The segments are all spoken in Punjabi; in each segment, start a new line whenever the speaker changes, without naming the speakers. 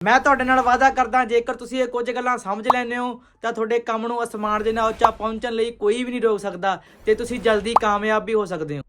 ਮੈਂ ਤੁਹਾਡੇ ਨਾਲ ਵਾਅਦਾ ਕਰਦਾ, ਜੇਕਰ ਤੁਸੀਂ ਇਹ ਕੁਝ ਗੱਲਾਂ ਸਮਝ ਲੈਂਦੇ ਹੋ, ਤਾਂ ਤੁਹਾਡੇ ਕੰਮ ਨੂੰ ਅਸਮਾਨ ਦੇ ਨਾਲ ਉੱਚਾ ਪਹੁੰਚਣ ਲਈ ਕੋਈ ਵੀ ਨਹੀਂ ਰੋਕ ਸਕਦਾ, ਤੇ ਤੁਸੀਂ ਜਲਦੀ ਕਾਮਯਾਬ ਵੀ ਹੋ ਸਕਦੇ ਹੋ।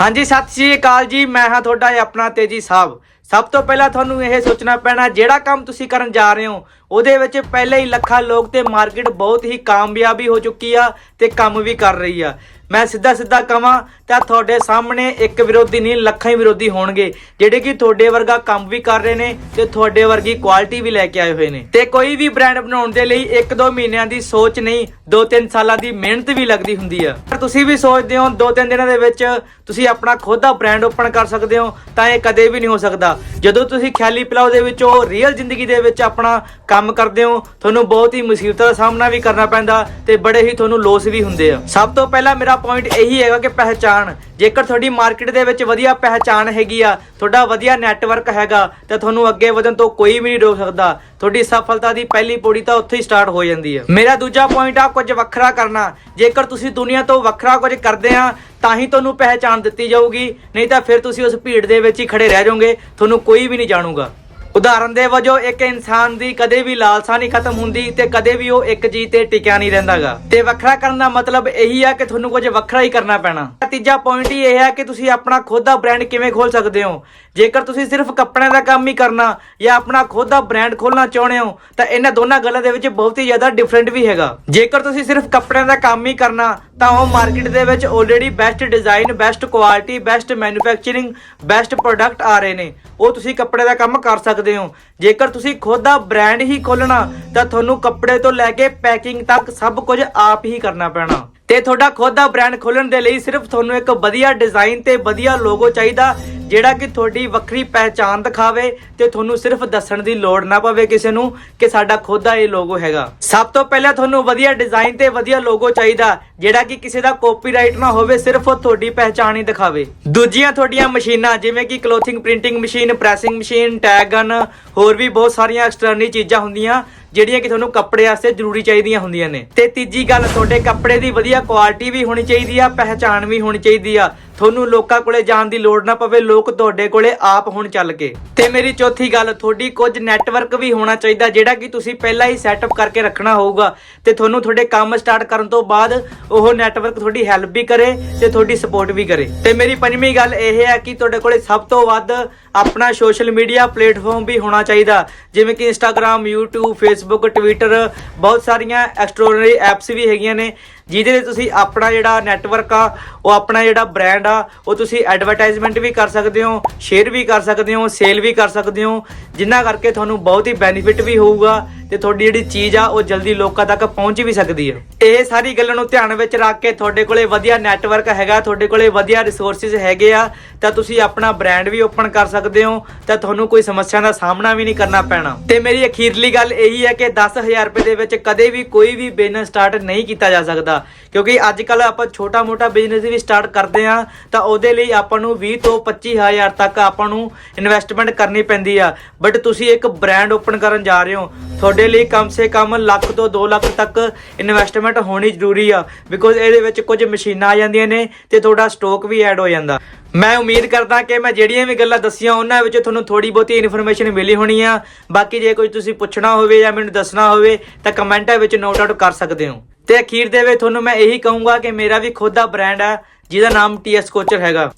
ਹਾਂਜੀ, ਸਤਿ ਸ਼੍ਰੀ ਅਕਾਲ ਜੀ, ਮੈਂ ਹਾਂ ਤੁਹਾਡਾ ਇਹ ਆਪਣਾ ਤੇਜੀ ਸਾਹਿਬ। ਸਭ ਤੋਂ ਪਹਿਲਾਂ ਤੁਹਾਨੂੰ ਇਹ ਸੋਚਣਾ ਪੈਣਾ, ਜਿਹੜਾ ਕੰਮ ਤੁਸੀਂ ਕਰਨ ਜਾ ਰਹੇ ਹੋ ਉਹਦੇ ਵਿੱਚ ਪਹਿਲੇ ਹੀ ਲੱਖਾਂ ਲੋਕ ਤੇ ਮਾਰਕੀਟ ਬਹੁਤ ਹੀ ਕਾਮਯਾਬੀ ਹੋ ਚੁੱਕੀ ਆ ਤੇ ਕੰਮ ਵੀ ਕਰ ਰਹੀ ਆ। ਮੈਂ ਸਿੱਧਾ ਸਿੱਧਾ ਕਹਾਂ ਤਾਂ ਤੁਹਾਡੇ ਸਾਹਮਣੇ ਇੱਕ ਵਿਰੋਧੀ ਨਹੀਂ, ਲੱਖਾਂ ਹੀ ਵਿਰੋਧੀ ਹੋਣਗੇ, ਜਿਹੜੇ ਕਿ ਤੁਹਾਡੇ ਵਰਗਾ ਕੰਮ ਵੀ ਕਰ ਰਹੇ ਨੇ ਤੇ ਤੁਹਾਡੇ ਵਰਗੀ ਕੁਆਲਿਟੀ ਵੀ ਲੈ ਕੇ ਆਏ ਹੋਏ ਨੇ। ਤੇ ਕੋਈ ਵੀ ਬ੍ਰਾਂਡ ਬਣਾਉਣ ਦੇ ਲਈ 1-2 ਮਹੀਨਿਆਂ ਦੀ ਸੋਚ ਨਹੀਂ 2-3 ਸਾਲਾਂ ਦੀ ਮਿਹਨਤ ਵੀ ਲੱਗਦੀ ਹੁੰਦੀ ਆ। ਪਰ ਤੁਸੀਂ ਵੀ ਸੋਚਦੇ ਹੋ 2-3 ਦਿਨਾਂ ਦੇ ਵਿੱਚ ਤੁਸੀਂ ਆਪਣਾ ਖੁਦ ਦਾ ਬ੍ਰਾਂਡ ਓਪਨ ਕਰ ਸਕਦੇ ਹੋ, ਤਾਂ ਇਹ ਕਦੇ ਵੀ ਨਹੀਂ ਹੋ ਸਕਦਾ। ਜਦੋਂ ਤੁਸੀਂ ਖਿਆਲੀ ਪਲਾਓ ਦੇ ਵਿੱਚੋਂ ਰੀਅਲ ਜ਼ਿੰਦਗੀ ਦੇ ਵਿੱਚ ਆਪਣਾ ਕੰਮ ਕਰਦੇ ਹੋ, ਤੁਹਾਨੂੰ ਬਹੁਤ ਹੀ ਮੁਸੀਬਤਾਂ ਦਾ ਸਾਹਮਣਾ ਵੀ ਕਰਨਾ ਪੈਂਦਾ ਤੇ ਬੜੇ ਹੀ ਤੁਹਾਨੂੰ ਲੋਸ ਵੀ ਹੁੰਦੇ ਆ। ਸਭ ਤੋਂ ਪਹਿਲਾਂ ਮੇਰਾ ਪੁਆਇੰਟ ਇਹੀ ਹੈਗਾ ਕਿ ਪਹਿਚਾਣ। ਜੇਕਰ ਤੁਹਾਡੀ ਮਾਰਕੀਟ ਦੇ ਵਿੱਚ ਵਧੀਆ ਪਹਿਚਾਣ ਹੈਗੀ ਆ, ਤੁਹਾਡਾ ਵਧੀਆ ਨੈਟਵਰਕ ਹੈਗਾ, ਤਾਂ ਤੁਹਾਨੂੰ ਅੱਗੇ ਵਧਣ ਤੋਂ ਕੋਈ ਵੀ ਨਹੀਂ ਰੋਕ ਸਕਦਾ। ਤੁਹਾਡੀ ਸਫਲਤਾ ਦੀ ਪਹਿਲੀ ਪੌੜੀ ਤਾਂ ਉੱਥੇ ਹੀ ਸਟਾਰਟ ਹੋ ਜਾਂਦੀ ਹੈ ਮੇਰਾ ਦੂਜਾ ਪੁਆਇੰਟ ਆ, ਕੁਝ ਵੱਖਰਾ ਕਰਨਾ। ਜੇਕਰ ਤੁਸੀਂ ਦੁਨੀਆ ਤੋਂ ਵੱਖਰਾ ਕੁਝ ਕਰਦੇ ਆ, ਤਾਂ ਹੀ ਤੁਹਾਨੂੰ ਪਹਿਚਾਣ ਦਿੱਤੀ ਜਾਊਗੀ, ਨਹੀਂ ਤਾਂ ਫਿਰ ਤੁਸੀਂ ਉਸ ਭੀੜ ਦੇ ਵਿੱਚ ਹੀ ਖੜੇ ਰਹਿ ਜਾਓਗੇ, ਤੁਹਾਨੂੰ ਕੋਈ ਵੀ ਨਹੀਂ ਜਾਣੂਗਾ। ਉਦਾਹਰਨ ਦੇ ਵਜੋਂ, ਇੱਕ ਇਨਸਾਨ ਦੀ ਕਦੇ ਵੀ ਲਾਲਸਾ ਨਹੀਂ ਖਤਮ ਹੁੰਦੀ ਤੇ ਕਦੇ ਵੀ ਉਹ ਇੱਕ ਚੀਜ਼ ਤੇ ਟਿਕਿਆ ਨਹੀਂ ਰਹਿੰਦਾਗਾ। ਤੇ ਵੱਖਰਾ ਕਰਨ ਦਾ ਮਤਲਬ ਇਹੀ ਆ ਕਿ ਤੁਹਾਨੂੰ ਕੁਝ ਵੱਖਰਾ ਹੀ ਕਰਨਾ ਪੈਣਾ। ਤੀਜਾ ਪੁਆਇੰਟ ਹੀ ਇਹ ਹੈ ਕਿ ਤੁਸੀਂ ਆਪਣਾ ਖੁਦ ਦਾ ਬ੍ਰਾਂਡ ਕਿਵੇਂ ਖੋਲ ਸਕਦੇ ਹੋ। ਜੇਕਰ ਤੁਸੀਂ ਸਿਰਫ ਕੱਪੜਿਆਂ ਦਾ ਕੰਮ ਹੀ ਕਰਨਾ ਜਾਂ ਆਪਣਾ ਖੁਦ ਦਾ ਬ੍ਰਾਂਡ ਖੋਲਣਾ ਚਾਹੁੰਦੇ ਹੋ, ਤਾਂ ਇਹਨਾਂ ਦੋਨਾਂ ਗੱਲਾਂ ਦੇ ਵਿੱਚ ਬਹੁਤ ਹੀ ਜ਼ਿਆਦਾ ਡਿਫਰੈਂਟ ਵੀ ਹੈਗਾ। ਜੇਕਰ ਤੁਸੀਂ ਸਿਰਫ ਕੱਪੜਿਆਂ ਦਾ ਕੰਮ ਹੀ ਕਰਨਾ ਤਾਂ ਉਹ ਮਾਰਕੀਟ ਦੇ ਵਿੱਚ already best design best quality best manufacturing best product ਆ ਰਹੇ ਨੇ। ਉਹ ਤੁਸੀਂ ਕੱਪੜੇ ਦਾ ਕੰਮ ਕਰ ਸਕਦੇ ਹੋ। ਜੇਕਰ ਤੁਸੀਂ ਖੁਦ ਦਾ ਬ੍ਰਾਂਡ ਹੀ ਖੋਲਣਾ ਤਾਂ ਤੁਹਾਨੂੰ ਕੱਪੜੇ ਤੋਂ ਲੈ ਕੇ ਪੈਕਿੰਗ ਤੱਕ ਸਭ ਕੁਝ ਆਪ ਹੀ ਕਰਨਾ ਪੈਣਾ। ਤੇ ਤੁਹਾਡਾ ਖੁਦ ਦਾ ਬ੍ਰਾਂਡ ਖੋਲਣ ਦੇ ਲਈ ਸਿਰਫ ਤੁਹਾਨੂੰ ਇੱਕ ਵਧੀਆ ਡਿਜ਼ਾਈਨ ਤੇ ਵਧੀਆ ਲੋਗੋ ਚਾਹੀਦਾ। ਜਿਹੜਾ ਕਿ ਤੁਹਾਡੀ ਵੱਖਰੀ ਪਹਿਚਾਣ ਦਿਖਾਵੇ ਤੇ ਤੁਹਾਨੂੰ ਸਿਰਫ ਦੱਸਣ ਦੀ ਲੋੜ ਨਾ ਪਵੇ ਕਿਸੇ ਨੂੰ ਕਿ ਸਾਡਾ ਖੁਦ ਦਾ ਇਹ ਲੋਗੋ ਹੈਗਾ। ਸਭ ਤੋਂ ਪਹਿਲਾਂ ਤੁਹਾਨੂੰ ਵਧੀਆ ਡਿਜ਼ਾਈਨ ਤੇ ਵਧੀਆ ਲੋਗੋ ਚਾਹੀਦਾ, ਜਿਹੜਾ ਕਿ ਕਿਸੇ ਦਾ ਕਾਪੀਰਾਈਟ ਨਾ ਹੋਵੇ, ਸਿਰਫ ਉਹ ਤੁਹਾਡੀ ਪਹਿਚਾਣ ਹੀ ਦਿਖਾਵੇ। ਦੂਜੀਆਂ ਤੁਹਾਡੀਆਂ ਮਸ਼ੀਨਾਂ, ਜਿਵੇਂ ਕਿ clothing printing machine pressing machine tag gun ਹੋਰ ਵੀ ਬਹੁਤ ਸਾਰੀਆਂ ਐਕਸਟਰਨਲ ਚੀਜ਼ਾਂ ਹੁੰਦੀਆਂ, ਜਿਹੜੀਆਂ ਕਿ ਤੁਹਾਨੂੰ ਕੱਪੜੇ ਵਾਸਤੇ ਜ਼ਰੂਰੀ ਚਾਹੀਦੀਆਂ ਹੁੰਦੀਆਂ ਨੇ। ਤੇ ਤੀਜੀ ਗੱਲ, ਤੁਹਾਡੇ ਕੱਪੜੇ ਦੀ ਵਧੀਆ ਕੁਆਲਿਟੀ ਵੀ ਹੋਣੀ ਚਾਹੀਦੀ ਆ, ਪਹਿਚਾਣ ਵੀ ਹੋਣੀ ਚਾਹੀਦੀ ਆ। ਤੁਹਾਨੂੰ ਲੋਕਾਂ ਕੋਲੇ ਜਾਣ ਦੀ ਲੋੜ ਨਾ ਪਵੇ, ਲੋਕ ਤੁਹਾਡੇ ਕੋਲੇ ਆਪ ਹੁਣ ਚੱਲ ਕੇ। ਤੇ ਮੇਰੀ ਚੌਥੀ ਗੱਲ, ਤੁਹਾਡੀ ਕੁਝ ਨੈਟਵਰਕ ਵੀ ਹੋਣਾ ਚਾਹੀਦਾ, ਜਿਹੜਾ ਕਿ ਤੁਸੀਂ ਪਹਿਲਾਂ ਹੀ ਸੈਟਅਪ ਕਰਕੇ ਰੱਖਣਾ ਹੋਊਗਾ। ਤੇ ਤੁਹਾਨੂੰ ਤੁਹਾਡੇ ਕੰਮ ਸਟਾਰਟ ਕਰਨ ਤੋਂ ਬਾਅਦ ਉਹ ਨੈਟਵਰਕ ਤੁਹਾਡੀ ਹੈਲਪ ਵੀ ਕਰੇ ਤੇ ਤੁਹਾਡੀ ਸਪੋਰਟ ਵੀ ਕਰੇ। ਤੇ ਮੇਰੀ ਪੰਜਵੀਂ ਗੱਲ ਇਹ ਹੈ ਕਿ ਤੁਹਾਡੇ ਕੋਲੇ ਸਭ ਤੋਂ ਵੱਧ ਆਪਣਾ ਸੋਸ਼ਲ ਮੀਡੀਆ ਪਲੇਟਫਾਰਮ ਵੀ ਹੋਣਾ ਚਾਹੀਦਾ। ਜਿਵੇਂ ਕਿ ਇੰਸਟਾਗ੍ਰam YouTube, Facebook, Twitter, ਬਹੁਤ ਸਾਰੀਆਂ ਐਕਸਟਰੋਨਰੀ ਐਪਸ ਵੀ ਹੈਗੀਆਂ ਨੇ। ਜਿਹਦੇ ਤੇ ਤੁਸੀਂ ਆਪਣਾ ਜਿਹੜਾ ਨੈਟਵਰਕ ਆ, ਉਹ ਆਪਣਾ ਜਿਹੜਾ ਬ੍ਰਾਂਡ ਆ, ਉਹ ਤੁਸੀਂ ਐਡਵਰਟਾਈਜ਼ਮੈਂਟ ਵੀ ਕਰ ਸਕਦੇ ਹੋ ਸ਼ੇਅਰ ਵੀ ਕਰ ਸਕਦੇ ਹੋ ਸੇਲ ਵੀ ਕਰ ਸਕਦੇ ਹੋ। ਜਿੰਨਾ ਕਰਕੇ ਤੁਹਾਨੂੰ ਬਹੁਤ ਹੀ ਬੈਨੀਫਿਟ ਵੀ ਹੋਊਗਾ। ਤੇ ਤੁਹਾਡੀ ਜਿਹੜੀ ਚੀਜ਼ ਆ, ਉਹ ਜਲਦੀ ਲੋਕਾਂ ਤੱਕ ਪਹੁੰਚ ਵੀ ਸਕਦੀ ਹੈ ਇਹ ਸਾਰੀ ਗੱਲਾਂ ਨੂੰ ਧਿਆਨ ਵਿੱਚ ਰੱਖ ਕੇ ਤੁਹਾਡੇ ਕੋਲੇ ਵਧੀਆ ਨੈਟਵਰਕ ਹੈਗਾ, ਤੁਹਾਡੇ ਕੋਲੇ ਵਧੀਆ ਰਿਸੋਰਸਿਸ ਹੈਗੇ ਆ, ਤਾਂ ਤੁਸੀਂ ਆਪਣਾ ਬ੍ਰਾਂਡ ਵੀ ਓਪਨ ਕਰ ਸਕਦੇ ਹੋ, ਤਾਂ ਤੁਹਾਨੂੰ ਕੋਈ ਸਮੱਸਿਆ ਦਾ ਸਾਹਮਣਾ ਵੀ ਨਹੀਂ ਕਰਨਾ ਪੈਣਾ। ਤੇ ਮੇਰੀ ਅਖੀਰਲੀ ਗੱਲ ਇਹੀ ਹੈ ਕਿ 10000 ਰੁਪਏ ਦੇ ਵਿੱਚ ਕਦੇ ਵੀ ਕੋਈ ਵੀ ਬਿਜ਼ਨਸ ਸਟਾਰਟ ਨਹੀਂ ਕੀਤਾ ਜਾ ਸਕਦਾ। ਕਿਉਂਕਿ ਅੱਜ ਕੱਲ ਆਪਾਂ ਛੋਟਾ ਮੋਟਾ ਬਿਜ਼ਨਸ ਵੀ ਸਟਾਰਟ ਕਰਦੇ ਆ ਤਾਂ ਉਹਦੇ ਲਈ ਆਪਾਂ ਨੂੰ 20 ਤੋਂ 25000 ਤੱਕ ਆਪਾਂ ਨੂੰ ਇਨਵੈਸਟਮੈਂਟ ਕਰਨੀ ਪੈਂਦੀ ਆ। ਬਟ ਤੁਸੀਂ ਇੱਕ ਬ੍ਰਾਂਡ ਓਪਨ ਕਰਨ ਜਾ ਰਹੇ ਹੋ ਤੁਹਾਡੇ ਲਈ ਕਮ ਸੇ ਕਮ ਲੱਖ ਤੋਂ 2 ਲੱਖ ਤੱਕ ਇਨਵੈਸਟਮੈਂਟ ਹੋਣੀ ਜ਼ਰੂਰੀ ਆ ਬਿਕੋਜ਼ ਇਹਦੇ ਵਿੱਚ ਕੁਝ ਮਸ਼ੀਨਾਂ ਆ ਜਾਂਦੀਆਂ ਨੇ ਤੇ ਤੁਹਾਡਾ ਸਟਾਕ ਵੀ ਐਡ ਹੋ ਜਾਂਦਾ। ਮੈਂ ਉਮੀਦ ਕਰਦਾ ਕਿ ਮੈਂ ਜਿਹੜੀਆਂ ਵੀ ਗੱਲਾਂ ਦੱਸੀਆਂ, ਉਹਨਾਂ ਵਿੱਚ ਤੁਹਾਨੂੰ ਥੋੜੀ ਬਹੁਤੀ ਇਨਫੋਰਮੇਸ਼ਨ ਮਿਲੀ ਹੋਣੀ ਆ। ਬਾਕੀ ਜੇ ਕੋਈ ਤੁਸੀਂ ਪੁੱਛਣਾ ਹੋਵੇ ਜਾਂ ਮੈਨੂੰ ਦੱਸਣਾ ਹੋਵੇ, ਤਾਂ ਕਮੈਂਟਾਂ ਵਿੱਚ ਨੋਟ ਆਊਟ ਕਰ ਸਕਦੇ ਹੋ। ਤੇ ਅਖੀਰ ਦੇ ਵਿੱਚ ਤੁਹਾਨੂੰ ਮੈਂ ਇਹੀ ਕਹੂੰਗਾ ਕਿ ਮੇਰਾ ਵੀ ਖੁਦ ਦਾ ਬ੍ਰਾਂਡ ਆ, ਜਿਹਦਾ ਨਾਮ ਟੀਐਸ ਕੋਚਰ ਹੈਗਾ।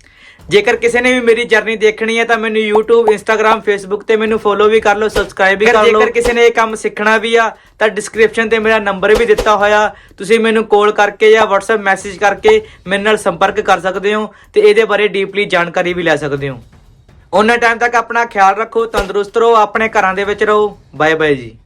ਜੇਕਰ ਕਿਸੇ ਨੇ ਵੀ ਮੇਰੀ ਜਰਨੀ ਦੇਖਣੀ ਹੈ ਤਾਂ ਮੈਨੂੰ YouTube Instagram Facebook ਤੇ ਮੈਨੂੰ ਫੋਲੋ ਵੀ ਕਰ ਲਓ ਸਬਸਕ੍ਰਾਈਬ ਵੀ ਕਰ ਲਓ। ਜੇਕਰ ਕਿਸੇ ਨੇ ਇਹ ਕੰਮ ਸਿੱਖਣਾ ਵੀ ਆ ਤਾਂ ਡਿਸਕ੍ਰਿਪਸ਼ਨ ਤੇ ਮੇਰਾ ਨੰਬਰ ਵੀ ਦਿੱਤਾ ਹੋਇਆ। ਤੁਸੀਂ ਮੈਨੂੰ ਕਾਲ ਕਰਕੇ ਜਾਂ WhatsApp ਮੈਸੇਜ ਕਰਕੇ ਮੇਰੇ ਨਾਲ ਸੰਪਰਕ ਕਰ ਸਕਦੇ ਹੋ ਤੇ ਇਹਦੇ ਬਾਰੇ ਡੀਪਲੀ ਜਾਣਕਾਰੀ ਵੀ ਲੈ ਸਕਦੇ ਹੋ। ਉਹਨਾਂ ਟਾਈਮ ਤੱਕ ਆਪਣਾ ਖਿਆਲ ਰੱਖੋ ਤੰਦਰੁਸਤ ਰਹੋ ਆਪਣੇ ਘਰਾਂ ਦੇ ਵਿੱਚ ਰਹੋ। ਬਾਏ ਬਾਏ ਜੀ।